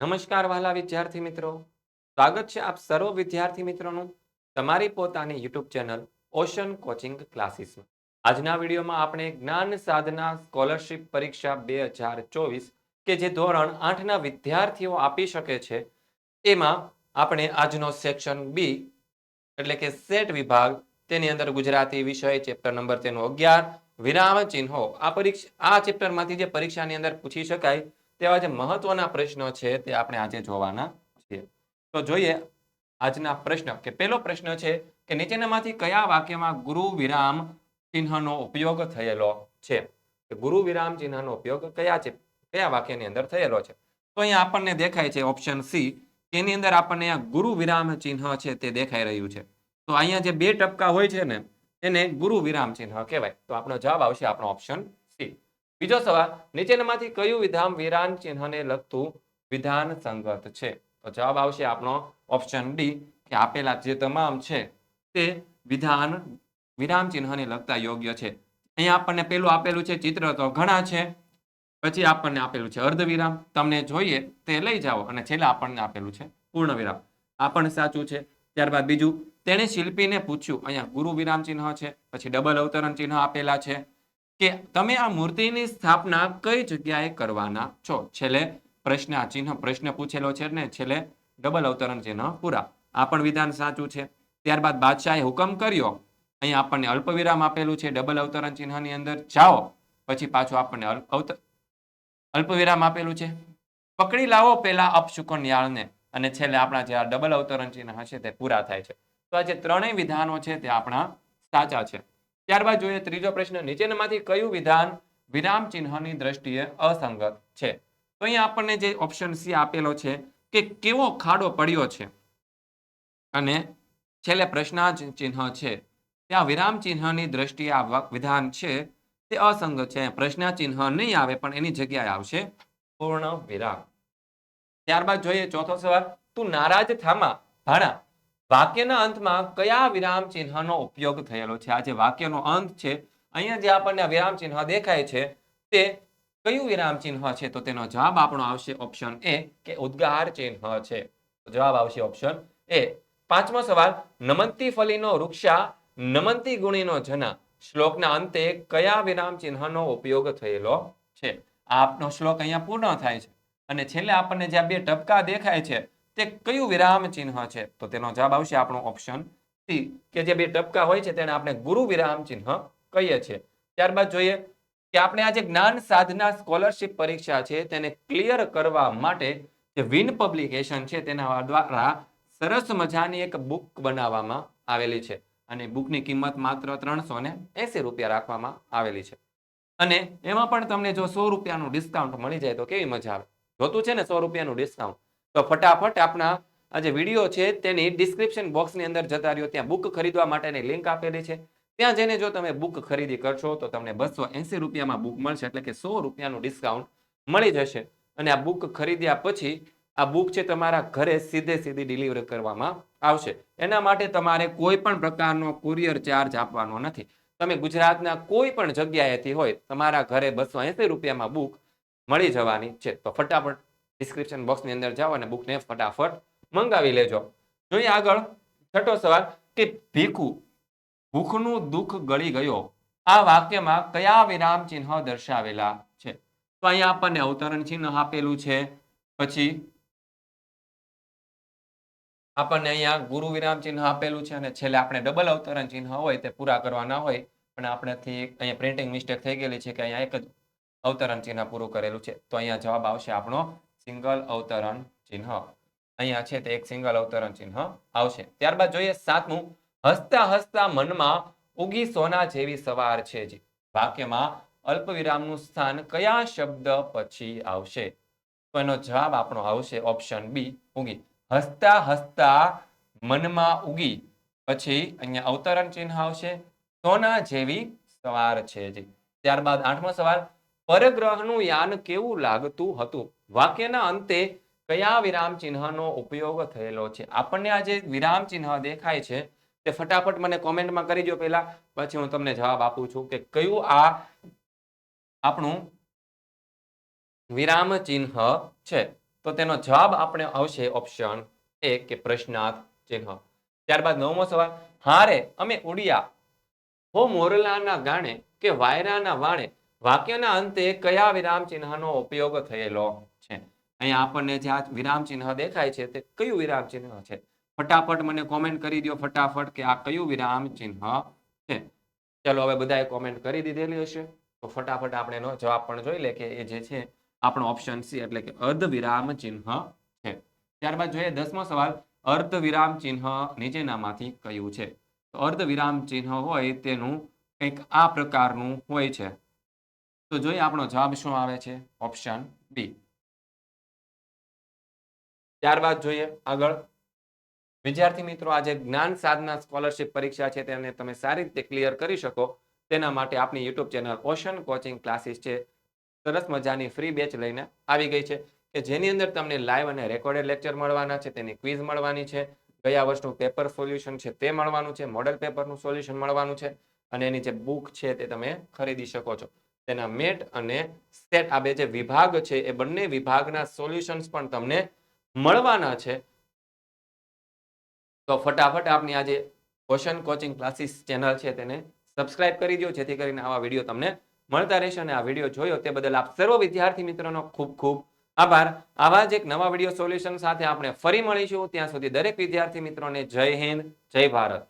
નમસ્કાર વાલા વિદ્યાર્થી મિત્રો. સ્વાગત છે આપ સર્વ વિદ્યાર્થી મિત્રોનું તમારી પોતાની યુટ્યુબ ચેનલ ઓશન કોચિંગ ક્લાસીસમાં. આજના વિડીયોમાં આપણે જ્ઞાન સાધના સ્કોલરશિપ પરીક્ષા બે હજાર ચોવીસ કે જે ધોરણ આઠના વિદ્યાર્થીઓ આપી શકે છે, એમાં આપણે આજનો સેક્શન બી એટલે કે સેટ વિભાગ, તેની અંદર ગુજરાતી વિષય, ચેપ્ટર નંબર તેનો અગિયાર, વિરામ ચિહ્નો, આ પરીક્ષા, આ ચેપ્ટરમાંથી જે પરીક્ષાની અંદર પૂછી શકાય તેવા જે મહત્વના પ્રશ્નો છે તે આપણે આજે જોવાના છીએ. તો જોઈએ આજના પ્રશ્ન કે પહેલો પ્રશ્ન છે કે નીચેનામાંથી કયા વાક્યમાં ગુરુ વિરામ ચિહ્નનો ઉપયોગ થયેલો છે? ગુરુ વિરામ ચિહ્નનો ઉપયોગ કયા છે? કયા વાક્યની અંદર થયેલો છે? તો અહીંયા આપણને દેખાય છે ઓપ્શન સી, એની અંદર આપણને ગુરુ વિરામ ચિહ્ન છે તે દેખાઈ રહ્યું છે. તો અહીંયા જે બે ટપકા હોય છે ને, એને ગુરુ વિરામ ચિહ્ન કહેવાય. તો આપણો જવાબ આવશે આપણો ઓપ્શન સી. બીજો સવાલ, નીચેનામાંથી કયું વિધાન વિરામ ચિહ્નને લગતું વિધાન સંગત છે? તો જવાબ આવશે આપણો ઓપ્શન ડી, કે આપેલા જે તમામ છે તે વિધાન વિરામ ચિહ્નને લગતા યોગ્ય છે. અહીંયા આપણને પેલું આપેલું છે ચિત્ર તો ઘણા છે, પછી આપણને આપેલું છે અર્ધવિરામ. તમને જોઈએ તે લઈ જાઓ અને છેલ્લે આપણને આપેલું છે પૂર્ણ વિરામ આ પણ સાચું છે. ત્યારબાદ બીજું, તેણે શિલ્પીને પૂછ્યું, અહીંયા ગુરુ વિરામ ચિહ્ન છે? પછી ડબલ અવતરણ ચિહ્ન આપેલા છે. કે તમે આ મૂર્તિની સ્થાપના કઈ જગ્યાએ કરવાના છો? છેલ્લે પ્રશ્ન ચિહ્ન, પ્રશ્ન પૂછેલો છે ને છેલ્લે ડબલ અવતરણ ચિહ્ન પૂરા. આ પણ વિધાન સાચું છે. ત્યારબાદ બાદશાહે હુકમ કર્યો. અહીંયા આપણને અલ્પવિરામ આપેલું છે ડબલ અવતરણ ચિહ્નની અંદર. જાઓ. પછી પાછું આપણને અલ્પવિરામ આપેલું છે. પકડી લાવો પેલા અપશુકન યાળને અને છેલ્લે આપણા જે આ ડબલ અવતરણ ચિહ્ન હશે તે પૂરા થાય છે. તો આ જે ત્રણેય વિધાનો છે તે આપણા સાચા છે. ત્યારબાદ જોઈએ ત્રીજો પ્રશ્ન. નીચેનામાંથી કયું વિધાન વિરામ ચિહ્નની દ્રષ્ટિએ અસંગત છે? તો અહીંયા આપણને જે ઓપ્શન સી આપેલો છે કે કેવો ખાડો પડ્યો છે? અને છેલ્લે પ્રશ્નાર્થ ચિહ્ન છે. ત્યાં વિરામ ચિહ્નની દ્રષ્ટિએ આ વિધાન છે, તે અસંગત છે. પ્રશ્ન ચિહ્ન નહીં આવે, પણ એની જગ્યાએ આવશે પૂર્ણ વિરામ. ત્યારબાદ જોઈએ ચોથો સવાલ. તું નારાજ થામા? ભાણા. વાક્યના અંતમાં કયા વિરામ ચિહ્નનો ઉપયોગ થયેલો છે? આ જે વાક્યનો અંત છે, અહીંયા જે આપણને વિરામ ચિહ્ન દેખાય છે, તે કયું વિરામ ચિહ્ન છે? તો તેનો જવાબ આપણો આવશે ઓપ્શન એ, કે ઉદ્ગાર ચિહ્ન છે. જવાબ આવશે ઓપ્શન એ. પાંચમો સવાલ, નમંતી ફલીનો વૃક્ષા, નમંતી ગુણીનો જના, શ્લોકના અંતે કયા વિરામ ચિહ્નનો ઉપયોગ થયેલો છે? આપનો શ્લોક અહીંયા પૂર્ણ થાય છે. અને છેલ્લે આપણને જે બે ટપકા દેખાય છે તે કયું વિરામ ચિહ્ન છે? તો તેનો જવાબ આવશે આપણો ઓપ્શન સી કે જે બે ટપકા હોય છે તેને આપણે ગુરુ વિરામ ચિહ્ન કહીએ છીએ. ત્યારબાદ જોઈએ કે આપણે આ જે જ્ઞાન સાધના સ્કોલરશિપ પરીક્ષા છે તેને ક્લિયર કરવા માટે જે વિન પબ્લિકેશન છે તેના દ્વારા સરસ મજાની એક બુક બનાવવામાં આવેલી છે. અને બુકની કિંમત માત્ર ત્રણસો ને એસી રૂપિયા રાખવામાં આવેલી છે. અને એમાં પણ તમને જો સો રૂપિયાનું ડિસ્કાઉન્ટ મળી જાય તો કેવી મજા આવે? જોતું છે ને સો રૂપિયાનું ડિસ્કાઉન્ટ તો ફટાફટ આપણા આ જે વીડિયો છે તેની ડિસ્ક્રિપ્શન બોક્સની અંદર જતા રહ્યો. ત્યાં બુક ખરીદવા માટેની લિંક આપેલી છે. ત્યાં જઈને જો તમે બુક ખરીદી કરશો તો તમને બસો એંસી રૂપિયામાં બુક મળશે. એટલે કે સો રૂપિયાનું ડિસ્કાઉન્ટ મળી જશે. અને આ બુક ખરીદ્યા પછી આ બુક છે તમારા ઘરે સીધે સીધી ડિલિવર કરવામાં આવશે. એના માટે તમારે કોઈ પણ પ્રકારનો કુરિયર ચાર્જ આપવાનો નથી. તમે ગુજરાતના કોઈ પણ જગ્યાએથી હોય, તમારા ઘરે બસો રૂપિયામાં બુક મળી જવાની છે. તો ફટાફટ ડિસ્ક્રિપ્શન બોક્સની અંદર જાઓ અને બુકને ફટાફટ મંગાવી લેજો. જોઈએ આગળ છઠ્ઠો સવાલ કે ભીખુ, ભૂખનું દુઃખ ગળી ગયો, આ વાક્યમાં કયા વિરામ ચિહ્ન દર્શાવેલા છે? તો અહીંયા આપણને અવતરણ ચિહ્ન આપેલું છે. પછી આપણને અહીંયા ગુરુ વિરામ ચિહ્ન આપેલું છે અને છેલ્લે આપણે ડબલ અવતરણ ચિહ્ન હોય તે પૂરા કરવાના હોય. પણ આપણેથી અહીંયા પ્રિન્ટિંગ મિસ્ટેક થઈ ગયેલી છે કે અહીંયા એક જ અવતરણ ચિહ્ન પૂરું કરેલું છે. તો અહીંયા જવાબ આવશે આપણો સિંગલ અવતરણ ચિહ્ન. અહીંયા છે તે એક સિંગલ અવતરણ ચિહ્ન આવશે. ત્યારબાદ જોઈએ સાતમું, હસતા હસતા મનમાં ઉગી સોના જેવી સવાર છે જી. વાક્યમાં અલ્પ વિરામનું સ્થાન કયા શબ્દ પછી આવશે? તો એનો જવાબ આપણો આવશે ઓપ્શન બી, ઉગી. હસતા હસતા મનમાં ઉગી પછી અહીંયા અવતરણ ચિહ્ન આવશે. સોના જેવી સવાર છે જી. ત્યારબાદ આઠમો સવાલ, પરગ્રહનું યાન કેવું લાગતું હતું? વાક્યના અંતે કયા વિરામ ચિહ્નનો ઉપયોગ થયેલો છે? આપણને આ જે વિરામ ચિહ્ન દેખાય છે. તે ફટાફટ મને કોમેન્ટમાં કરી દો પહેલા. પછી હું તમને જવાબ આપું છું કે કયું આ આપણું વિરામ ચિહ્ન છે? તો તેનો જવાબ આપણે આવશે ઓપ્શન એ કે પ્રશ્નાર્થ ચિહ્ન. ત્યારબાદ નવમો સવાલ. હારે અમે ઉડિયા, હો મોરલાના ગાણે કે વાયરાના વાણે, વાક્યના અંતે કયા વિરામ ચિહ્નનો ઉપયોગ થયેલો અહીંયા આપણને જે આ વિરામ ચિહ્ન દેખાય છે તે કયું વિરામ ચિહ્ન છે? ફટાફટ મને કોમેન્ટ કરી દો ફટાફટ કે આ કયું વિરામ ચિહ્ન છે? ચલો હવે બધાએ કોમેન્ટ કરી દીધેલી હશે. તો ફટાફટ આપણે એનો જવાબ પણ જોઈ લે કે એ જે છે આપણો ઓપ્શન સી એટલે કે અર્ધ વિરામ ચિહ્ન છે. ત્યારબાદ જોઈએ દસમો સવાલ, અર્ધ વિરામ ચિહ્ન નીચેનામાંથી કયું છે? તો અર્ધ વિરામ ચિહ્ન હોય તેનું કંઈક આ પ્રકારનું હોય છે. તો જોઈએ આપણો જવાબ શું આવે છે? ઓપ્શન બી ત્યારબાદ જોઈએ આગળ. વિદ્યાર્થી મિત્રો, આજે જ્ઞાન સાધના સ્કોલરશિપ પરીક્ષા છે તેને તમે સારી રીતે ક્લિયર કરી શકો. તેના માટે આપણી YouTube channel ocean coaching classes છે. સરસ મજાની ફ્રી બેચ લઈને આવી ગઈ છે કે જેની અંદર તમને લાઈવ અને રેકોર્ડેડ લેક્ચર મળવાના છે, તેની ક્વિઝ મળવાની છે, ગયા વર્ષનું પેપર સોલ્યુશન છે તે મળવાનું છે મોડલ પેપરનું સોલ્યુશન મળવાનું છે અને એની જે બુક છે તે તમે ખરીદી શકો છો. તેના મેટ અને સેટ આ બે જે વિભાગ છે એ બંને વિભાગના સોલ્યુશન્સ પણ તમને મળવાના છે. તો ફટાફટ આપની આજે ક્વેશ્ચન કોચિંગ ક્લાસીસ ચેનલ છે તેને સબસ્ક્રાઇબ કરી દો જેથી કરીને આવા વીડિયો તમને મળતા રહેશે અને આ વીડિયો જોયો તે બદલ આપ સર્વ વિદ્યાર્થી મિત્રોનો ખૂબ ખૂબ આભાર. આવા જ એક નવા વીડિયો સોલ્યુશન સાથે આપણે ફરી મળીશું. ત્યાં સુધી દરેક વિદ્યાર્થી મિત્રોને જય હિન્દ, જય ભારત.